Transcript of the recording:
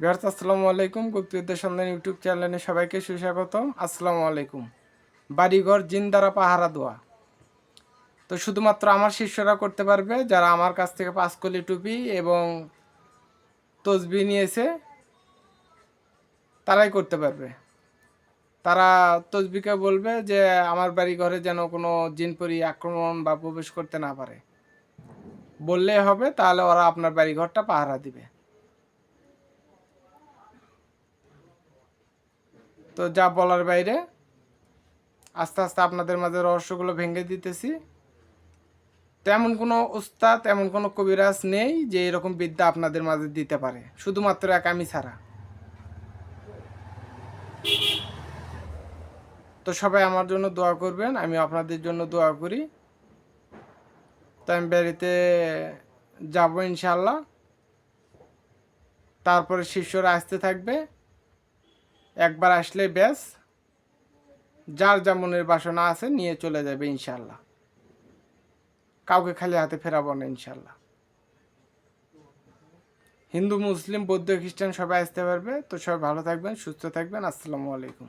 বিহার আসসালামু আলাইকুম। গুপ্তবিদ্যা সন্ধান ইউটিউব চ্যানেলে সবাইকে সুস্বাগতম। আসসালামু আলাইকুম। বাড়িঘর জিন্দারা পাহারা দোয়া। তো শুধুমাত্র আমার শিষ্যরা করতে পারবে, যারা আমার কাছ থেকে পাঁচকলি টুপি এবং তসবি নিয়েছে, তারাই করতে পারবে। তারা তসবিকে বলবে যে, আমার বাড়ি ঘরে যেন কোনো জিনপরি আক্রমণ বা প্রবেশ করতে না পারে। বললে হবে, তাহলে ওরা আপনার বাড়িঘরটা পাহারা দিবে। তো যা বলার বাইরে, আস্তে আস্তে আপনাদের মাঝে রহস্যগুলো ভেঙে দিতেছি। তেমন কোনো উস্তাদ এমন কোনো কবিরাজ নেই যে এরকম বিদ্যা আপনাদের মাঝে দিতে পারে, শুধুমাত্র এক আমি ছাড়া। তো সবাই আমার জন্য দোয়া করবেন আমি আপনাদের জন্য দোয়া করি। তো আমি বাড়িতে যাব ইনশাল্লাহ তারপরে শিষ্যরা আসতে থাকবে। একবার আসলে ব্যাস, যার যা মনের বাসনা আছে নিয়ে চলে যাবে ইনশাল্লাহ। কাউকে খালি হাতে ফেরাবো না ইনশাল্লাহ। হিন্দু, মুসলিম, বৌদ্ধ, খ্রিস্টান সবাই আসতে পারবে। তো সবাই ভালো থাকবেন, সুস্থ থাকবেন। আসসালামু আলাইকুম।